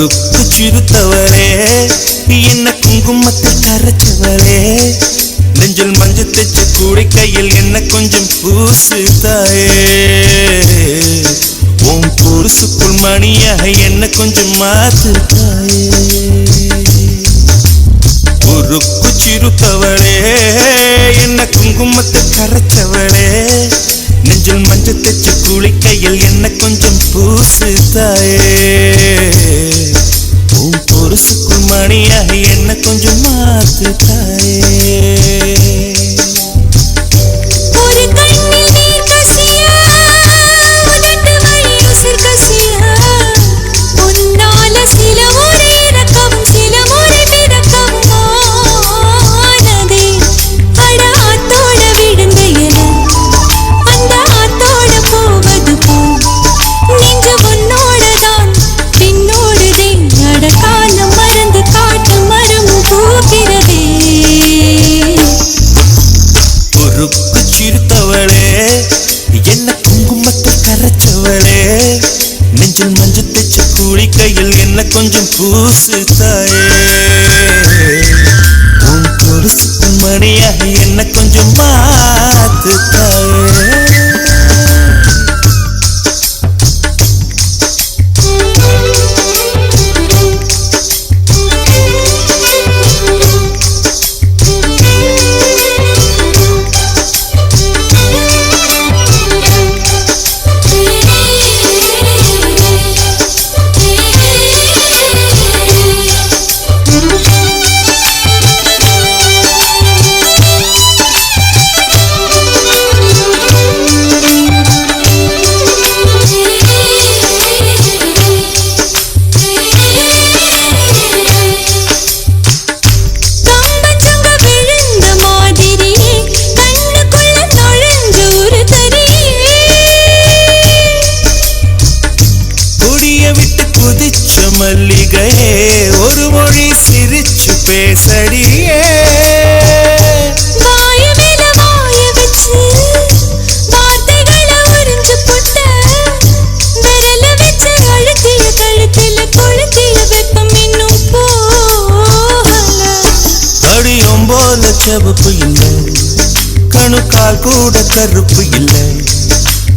சிறுத்தவரே என்ன குங்குமத்தில் கரைச்சவரே நெஞ்சில் மஞ்சள் தைச்ச கூடை கையில் என்ன கொஞ்சம் பூசு தாயே உன் பொருசுக்குள் மணியாக என்ன கொஞ்சம் மாத்து தாயே சிறுத்தவளே என்ன குங்குமத்தை கரைச்சவளே? நெஞ்சில் மஞ்சள் தைச்ச கூலி கையில் என்ன கொஞ்சம் பூசு தாயே உன் பொருசுக்குள் மணியாக என்ன கொஞ்சம் மாத்து தாயே கொஞ்சம் பூசு தாயே. உன் பொருசுக்கு மணியாக என்ன கொஞ்சம் மாத்து தாயே கொளுத்திய வெப்பம் இன்னும் போகல. கடியும் போல செவப்பு இல்லை கணுக்கால் கூட கருப்பு இல்லை.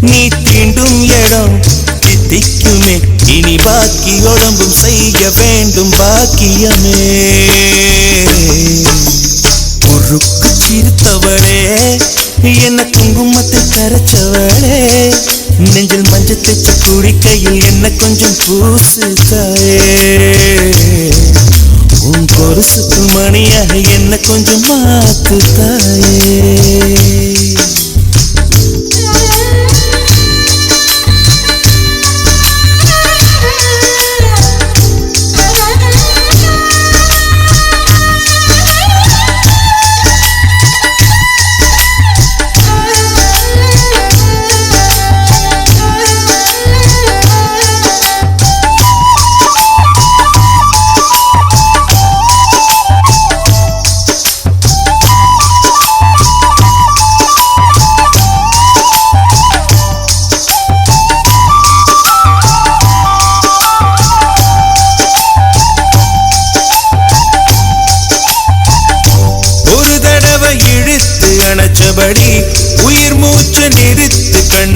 நீ தீண்டும் இடம் தித்திக்குமே இனி பாக்கி உடம்பும் செய்ய வேண்டும் பாக்கியமே. பொறுக்கு சிரித்தவளே என்ன குங்குமத்தை கரைச்சவளே நெஞ்சில் மஞ்சள் தைச்ச குடிக்கையில் என்ன கொஞ்சம் பூசிச்சாயே உன் பொருசுக்கு மணியாக என்ன கொஞ்சம் மாத்து தாயே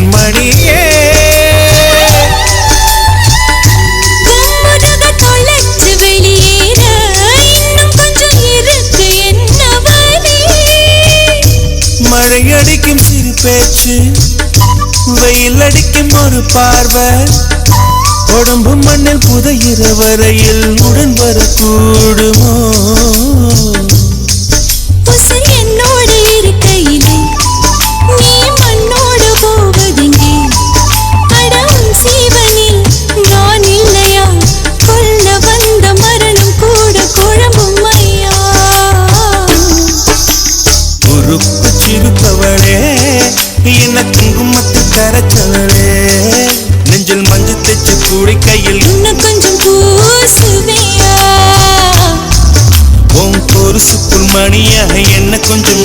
வழி? மழை அடிக்கும் சிறு பேச்சு வெயில் அடிக்கும் ஒரு பார்வை. உடம்பு மண்ணில் புதையிற வரையில் உடன் வரக்கூடுமோ? சிறுத்தவளே என்ன குங்குமத்தை கரைச்சவளே நெஞ்சில் மஞ்சள் தைச்சு குடிக்கையில் இன்னும் கொஞ்சம் பூசுவியா? உன் பொருசுக்குள் மணியாக என்ன கொஞ்சம்